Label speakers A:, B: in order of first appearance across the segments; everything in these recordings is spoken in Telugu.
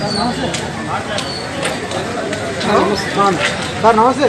A: సార్ నమస్తే.
B: సార్ నమస్తే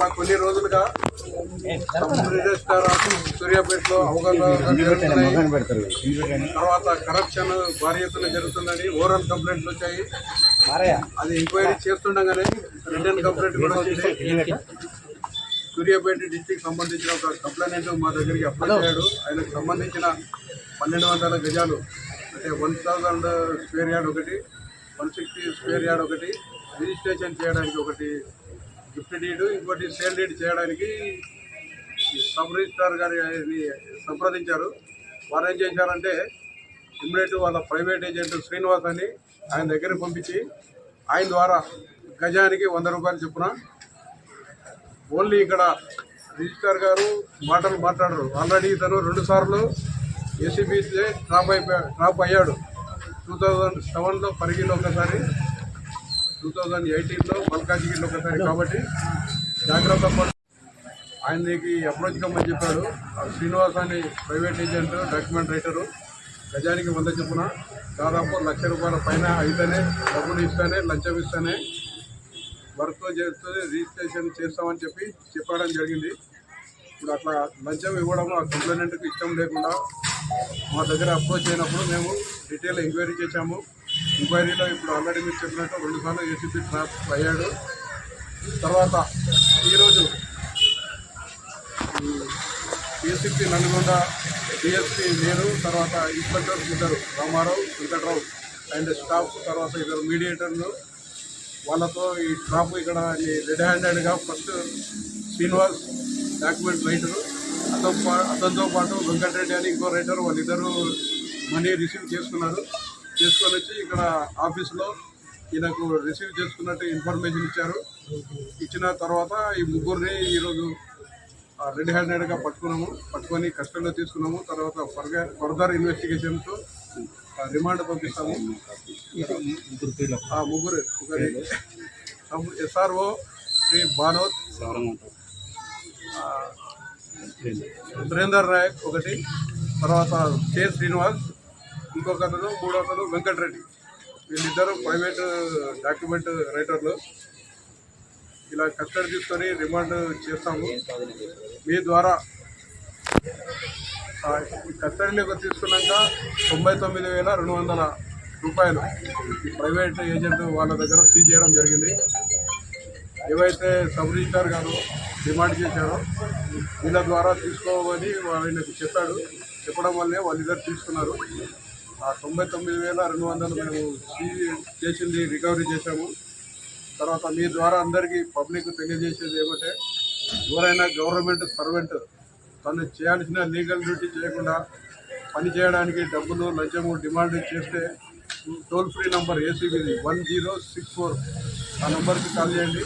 C: గత కొన్ని రోజులుగా సూర్యాపేటలో అవగాహన తర్వాత కరప్షన్ భారీ ఎత్తున జరుగుతుందని ఓవరాల్ కంప్లైంట్లు వచ్చాయి. అది ఎంక్వైరీ చేస్తుండగానే రిటర్న్ కంప్లైంట్ కూడా వచ్చింది. సూర్యాపేట డిస్టిక్ సంబంధించిన ఒక కంప్లైంట్ మా దగ్గరికి అప్లై అయ్యాడు ఆయనకు సంబంధించిన పన్నెండు వందల గజాలు అంటే వన్ థౌజండ్ స్క్వేర్ యార్డ్ ఒకటి వన్ సిక్స్టీ స్క్వేర్ యార్డ్ ఒకటి రిజిస్ట్రేషన్ చేయడానికి ఒకటి గిఫ్ట్ డీడ్ ఇంకోటి సేల్ డీడ్ చేయడానికి సబ్ రిజిస్ట్రార్ గారిని సంప్రదించారు. వారు ఏం చేశారంటే ఇమ్మీడియట్ వాళ్ళ ప్రైవేట్ ఏజెంట్ శ్రీనివాస్ అని ఆయన దగ్గరికి పంపించి ఆయన ద్వారా గజానికి వంద రూపాయలు చొప్పున ఓన్లీ ఇక్కడ రిజిస్ట్రార్ గారు మాటలు మాట్లాడరు. ఆల్రెడీ ఇతను రెండు సార్లు ఏసీబీ డ్రాప్ అయిపోయా డ్రాప్ అయ్యాడు. టూ థౌజండ్ సెవెన్లో పరిగిలో ఒకసారి టూ థౌజండ్ ఎయిటీన్లో మల్కాజిగిరిలో ఒకసారి కాబట్టి జాగ్రత్త పడు. ఆయనకి అప్రోచ్ కమ్మని చెప్పాడు. ఆ శ్రీనివాస్ అని ప్రైవేట్ ఏజెంట్ డాక్యుమెంట్ రైటరు గజానికి వంద చెప్పున దాదాపు లక్ష రూపాయల పైన అయితేనే డబ్బులు ఇస్తేనే లంచం ఇస్తానే వర్క్ చేస్తే రిజిస్ట్రేషన్ చేస్తామని చెప్పి చెప్పడం జరిగింది. ఇప్పుడు అట్లా లంచం ఇవ్వడం ఆ కంప్లైంట్కి ఇష్టం లేకుండా మా దగ్గర అప్రోచ్ అయినప్పుడు మేము డీటెయిల్ ఎంక్వైరీ చేశాము. ఎంక్వైరీలో ఇప్పుడు ఆల్రెడీ మీరు చెప్పినట్టు రెండుసార్లు ఏసీపీ ట్రాప్ అయ్యాడు. తర్వాత ఈరోజు ఏసీపీ నల్గొండ డిఎస్పీ నేను తర్వాత ఇన్స్పెక్టర్స్ ఇద్దరు రామారావు వెంకట్రావు అండ్ స్టాఫ్ తర్వాత ఇద్దరు మీడియేటర్లు వాళ్ళతో ఈ ట్రాప్ ఇక్కడ రెడ్ హ్యాండెడ్గా ఫస్ట్ శ్రీనివాస్ డాక్యుమెంట్ రైటరు అతను అతనితో పాటు వెంకటరెడ్డి అని ఇంకో రైటర్ వాళ్ళిద్దరూ మనీ రిసీవ్ చేసుకున్నారు. చేసుకొని వచ్చి ఇక్కడ ఆఫీస్లో ఈయనకు రిసీవ్ చేసుకున్నట్టు ఇన్ఫర్మేషన్ ఇచ్చారు. ఇచ్చిన తర్వాత ఈ ముగ్గురిని ఈరోజు రెడ్ హ్యాండెడ్గా పట్టుకున్నాము. పట్టుకొని కస్టడీలో తీసుకున్నాము. తర్వాత ఫర్దర్ ఫర్దర్ ఇన్వెస్టిగేషన్తో రిమాండ్ పంపిస్తాము. ఆ ముగ్గురు ఒకరి ఎస్ఆర్ఓ శ్రీ భానోత్ సురేందర్ రాయ్ ఒకటి తర్వాత కె శ్రీనివాస్ ఇంకొక అతను మూడో అతను వెంకటరెడ్డి. వీళ్ళిద్దరు ప్రైవేట్ డాక్యుమెంట్ రైటర్లు. ఇలా కస్టడీ తీసుకొని రిమాండ్ చేస్తాము. మీ ద్వారా ఆ, కస్టడీలోకి తీసుకున్నాక తొంభై తొమ్మిది వేల రెండు వందల రూపాయలు ప్రైవేట్ ఏజెంట్ వాళ్ళ దగ్గర సీజ్ చేయడం జరిగింది. ఏవైతే సబ్ రిజిస్టార్ గారు డిమాండ్ చేశారో వీళ్ళ ద్వారా తీసుకోమని ఆయనకు చెప్పాడు. చెప్పడం వల్లే వాళ్ళిద్దరు తీసుకున్నారు. తొంభై తొమ్మిది వేల రెండు వందలు మేము చేసింది రికవరీ చేశాము. తర్వాత మీ ద్వారా అందరికీ పబ్లిక్ తెలియజేసేది ఏమంటే ఎవరైనా గవర్నమెంట్ సర్వెంట్ తను చేయాల్సిన లీగల్ డ్యూటీ చేయకుండా పని చేయడానికి డబ్బులు లంచము డిమాండ్ చేస్తే టోల్ ఫ్రీ నంబర్ ఏసీబీది వన్ జీరో సిక్స్ ఫోర్. ఆ నెంబర్కి కాల్ చేయండి.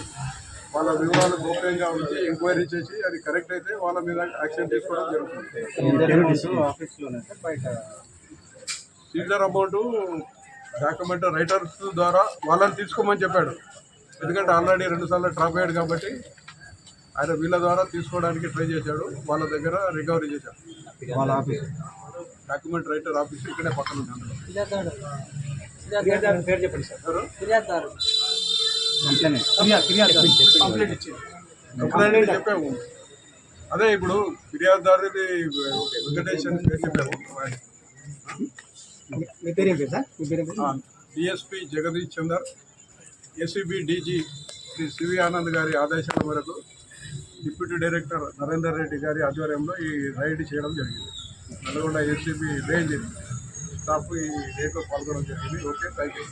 C: వాళ్ళ వివరాలు గోప్యంగా ఉంచి ఎంక్వైరీ చేసి అది కరెక్ట్ అయితే వాళ్ళ మీద యాక్షన్ తీసుకోవడం జరుగుతుంది. సీజర్ అమౌంట్ డాక్యుమెంట్ రైటర్స్ ద్వారా వాళ్ళని తీసుకోమని చెప్పాడు. ఎందుకంటే ఆల్రెడీ రెండు సార్లు డ్రాప్ అయ్యాడు కాబట్టి ఆయన వీళ్ళ ద్వారా తీసుకోవడానికి ట్రై చేశాడు. వాళ్ళ దగ్గర రికవరీ చేశాడు.
A: వాళ్ళ ఆఫీస్.
C: డాక్యుమెంట్ రైటర్ ఆఫీస్ ఇక్కడే పక్కన
A: పేరు చెప్పండి సార్? కంప్లైంట్
C: చెప్పాము అదే ఇప్పుడు ఫిర్యాదుదారుది వెంకటేష్ అని పేరు చెప్పాము
A: మీ పేరు ఏం పేరు సార్? మీ పేరు
C: DSP Jagadish Chander ACB DG Shri CV Anand గారి ఆదేశాల మేరకు డిప్యూటీ డైరెక్టర్ నరేందర్ రెడ్డి గారి ఆధ్వర్యంలో ఈ రైడ్ చేయడం జరిగింది. నల్గొండ ఏసీబీ రేంజ్ స్టాఫ్ ఈ రేట్లో పాల్గొనడం జరిగింది. Okay thank you